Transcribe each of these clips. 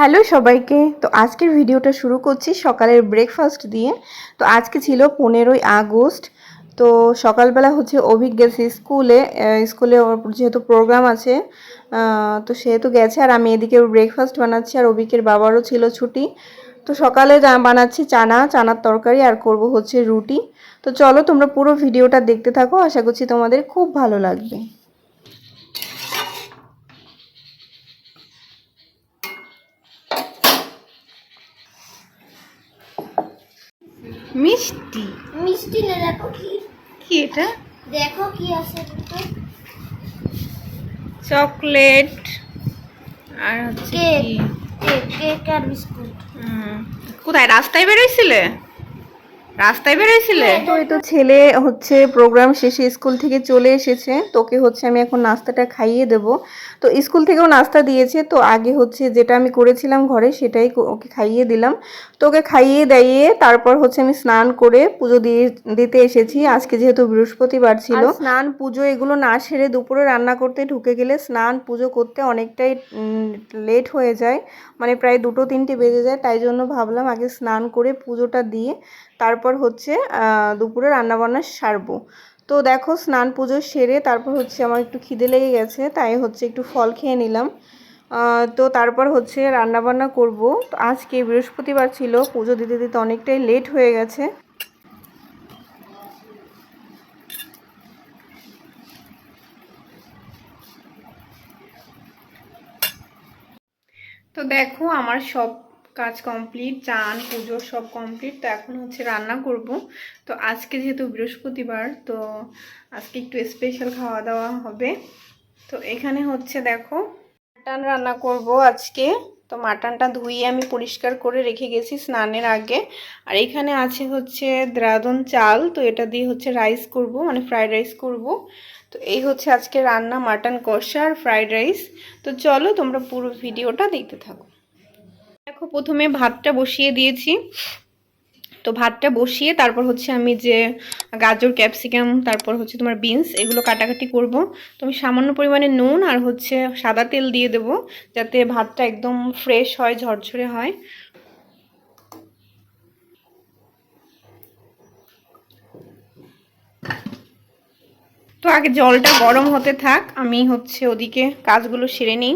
Hello সবাইকে। তো আজকের ভিডিওটা শুরু করছি সকালের ব্রেকফাস্ট দিয়ে। তো আজকে ছিল পনেরোই আগস্ট। তো সকালবেলা হচ্ছে অভিক গেছে স্কুলে। স্কুলে ওর যেহেতু প্রোগ্রাম আছে তো সেহেতু গেছে আর আমি এদিকে ব্রেকফাস্ট বানাচ্ছি আর অভিকের বাবারও ছিল ছুটি। তো সকালে বানাচ্ছি চানা, চানার তরকারি আর করব হচ্ছে রুটি। তো চলো তোমরা পুরো ভিডিওটা দেখতে থাকো। আশা করছি তোমাদের খুব ভালো লাগবে। মিষ্টি। মিষ্টি না দেখো কি। কি এটা? দেখো কি আছে চকলেট। আর হচ্ছে কেক। কি? কেক আর বিস্কুট। হুম। কোথায় রাস্তায় বেরোইছিলে? রাস্তায় বেরোইছিলে? হ্যাঁ, তো এই তো ছেলে হচ্ছে প্রোগ্রাম শেষে স্কুল থেকে চলে এসেছে তোকে হচ্ছে আমি এখন নাস্তাটা খাইয়ে দেব। তো স্কুল থেকেও নাস্তা দিয়েছে তো আগে হচ্ছে যেটা আমি করেছিলাম ঘরে সেটাই ওকে খাইয়ে দিলাম। তো ওকে খাইয়ে দাইয়ে তারপর হচ্ছে আমি স্নান করে পুজো দিয়ে দিতে এসেছি আজকে যেহেতু বৃহস্পতিবার ছিল। স্নান পুজো এগুলো না সেরে দুপুরে রান্না করতে ঢুকে গেলে স্নান পুজো করতে অনেকটাই লেট হয়ে যায় মানে প্রায় দুটো তিনটে বেজে যায় তাই জন্য ভাবলাম আগে স্নান করে পুজোটা দিয়ে তারপর হচ্ছে দুপুরে রান্নাবান্না সারবো। তো দেখো, স্নান পুজো সেরে তারপর হচ্ছে আমার একটু খিদে লেগে গেছে, তাই হচ্ছে একটু ফল খেয়ে নিলাম। তো তারপর হচ্ছে রান্নাবান্না করব। তো আজকে বৃহস্পতিবার ছিল, পুজো দিতে দিতে অনেকটাই লেট হয়ে গেছে। তো দেখো, আমার সব কাজ কমপ্লিট চান, পুজো সব কমপ্লিট তো এখন হচ্ছে রান্না করব। তো আজকে যেহেতু বৃহস্পতিবার, তো আজকে একটু স্পেশাল খাওয়া দাওয়া হবে। তো এখানে হচ্ছে দেখো, মাটন রান্না করব আজকে। তো মাটনটা ধুইয়ে আমি পরিষ্কার করে রেখে গেছি স্নানের আগে। আর এখানে আছে হচ্ছে দ্রাদন চাল, তো এটা দিয়ে হচ্ছে রাইস করব মানে ফ্রাইড রাইস করব। তো এই হচ্ছে আজকে রান্না মাটন কষা আর ফ্রাইড রাইস তো চলো তোমরা পুরো ভিডিওটা দেখতে থাকো। দেখো, প্রথমে ভাতটা বসিয়ে দিয়েছি। তো ভাতটা বসিয়ে তারপর হচ্ছে আমি যে গাজর, ক্যাপসিকাম, তারপর হচ্ছে তোমার বিনস, এগুলো কাটাকাটি করব। তো আমি সামান্য পরিমাণে নুন আর হচ্ছে সাদা তেল দিয়ে দেব, যাতে ভাতটা একদম ফ্রেশ হয়, ঝরঝরে হয়। তো আগে জলটা গরম হতে থাক, আমি হচ্ছে ওদিকে কাজগুলো সেরে নিই।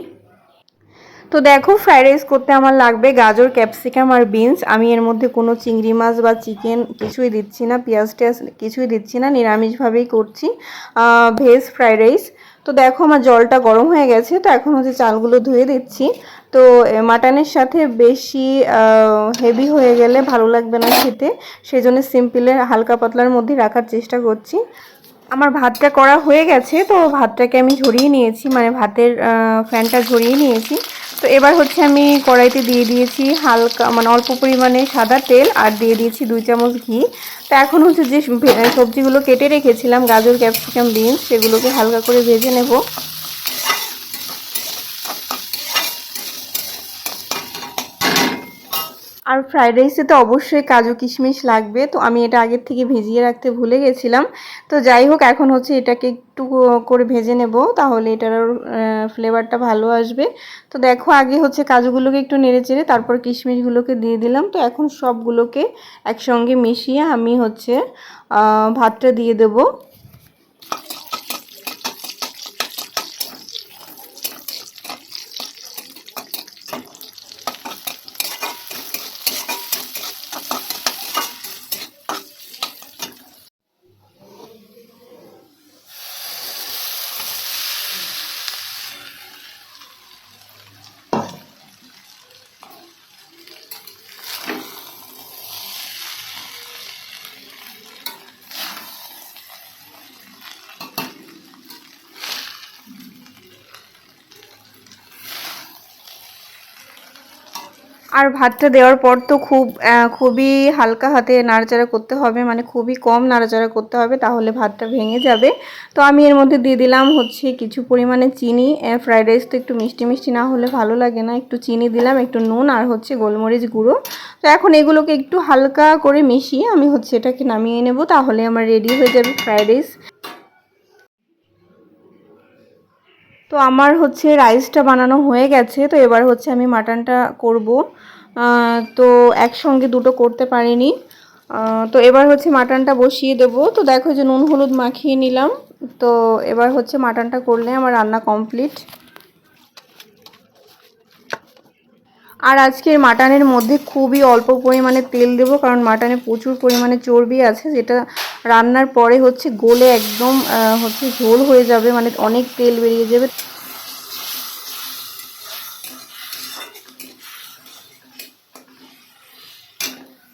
তো দেখো ফ্রাইড রাইস করতে আমার লাগবে গাজর ক্যাপসিকাম আর বিনস আমি এর মধ্যে কোনো চিংড়ি মাছ বা চিকেন কিছুই দিচ্ছি না, পেঁয়াজ টেয়াজ কিছুই দিচ্ছি না, নিরামিষভাবেই করছি। ভেজ ফ্রাইড রাইস তো দেখো, আমার জলটা গরম হয়ে গেছে, তো এখন হচ্ছে চালগুলো ধুয়ে দিচ্ছি। তো মাটনের সাথে বেশি হেভি হয়ে গেলে ভালো লাগবে না খেতে। সেই জন্য সিম্পলের হালকা পাতলার মধ্যে রাখার চেষ্টা করছি। আমার ভাতটা করা হয়ে গেছে, তো ভাতটাকে আমি ঝরিয়ে নিয়েছি মানে ভাতের ফ্যানটা ঝরিয়ে নিয়েছি। তো এবার হচ্ছে আমি কড়াইতে দিয়ে দিয়েছি হালকা মানে অল্প পরিমাণে সাদা তেল আর দিয়ে দিয়েছি দুই চামচ ঘি। তো এখন হচ্ছে যে সবজিগুলো কেটে রেখেছিলাম, গাজর, ক্যাপসিকাম, বিনস, সেগুলোকে হালকা করে ভেজে নেব। আর ফ্রাইড রাইসে তো অবশ্যই কাজু কিশমিশ লাগবে। তো আমি এটা আগের থেকে ভিজিয়ে রাখতে ভুলে গেছিলাম। তো যাই হোক, এখন হচ্ছে এটাকে একটু করে ভেজে নেব, তাহলে এটার ফ্লেভারটা ভালো আসবে। তো দেখো, আগে হচ্ছে কাজুগুলোকে একটু নেড়ে চেড়ে তারপর কিশমিশগুলোকে দিয়ে দিলাম। তো এখন সবগুলোকে একসঙ্গে মিশিয়ে আমি হচ্ছে ভাতটা দিয়ে দেবো। আর ভাতটা দেওয়ার পর তো খুব খুবই হালকা হাতে নাড়াচাড়া করতে হবে মানে খুবই কম নাড়াচাড়া করতে হবে, তাহলে ভাতটা ভেঙে যাবে। তো আমি এর মধ্যে দিয়ে দিলাম হচ্ছে কিছু পরিমাণে চিনি ফ্রাইড রাইস তো একটু মিষ্টি মিষ্টি না হলে ভালো লাগে না, একটু চিনি দিলাম, একটু নুন আর হচ্ছে গোলমরিচ গুঁড়ো। তো এখন এগুলোকে একটু হালকা করে মিশিয়ে আমি হচ্ছে এটাকে নামিয়ে নেব, তাহলে আমার রেডি হয়ে যাবে ফ্রাইড রাইস। তো আমার হচ্ছে রাইসটা বানানো হয়ে গেছে, তো এবার হচ্ছে আমি মাটনটা করব। তো একসঙ্গে দুটো করতে পারিনি। তো এবার হচ্ছে মাটনটা বসিয়ে দেব। তো দেখো যে নুন হলুদ মাখিয়ে নিলাম। তো এবার হচ্ছে মাটনটা করলে আমার রান্না কমপ্লিট। আর আজকের মাটনের মধ্যে খুবই অল্প পরিমাণে তেল দেব, কারণ মাটনে প্রচুর পরিমাণে চর্বি আছে, যেটা রান্নার পরে হচ্ছে গোলে একদম হচ্ছে ঝোল হয়ে যাবে মানে অনেক তেল বেরিয়ে যাবে।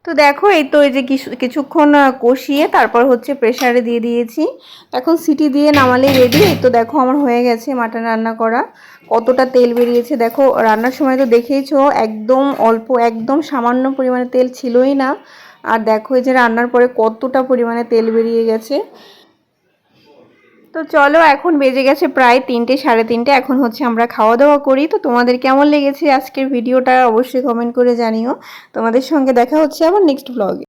তো দেখো, এই তো এই যে কিছু, কিছুক্ষণ কষিয়ে তারপর হচ্ছে প্রেসারে দিয়ে দিয়েছি। এখন সিটি দিয়ে নামালে রেডি এই তো দেখো আমার হয়ে গেছে মাটন রান্না করা। কতটা তেল বেরিয়েছে দেখো, রান্নার সময় তো দেখেইছো, একদম অল্প, একদম সামান্য পরিমাণে তেল ছিলই না। আর দেখো এই যে রান্নার পরে কতটা পরিমাণে তেল বেরিয়ে গেছে। তো চলো, এখন বেজে গেছে প্রায় তিনটে, সাড়ে তিনটে। এখন হচ্ছে আমরা খাওয়া দাওয়া করি। তো তোমাদের কেমন লেগেছে আজকের ভিডিওটা অবশ্যই কমেন্ট করে জানিও। তোমাদের সঙ্গে দেখা হচ্ছে আবার নেক্সট ব্লগে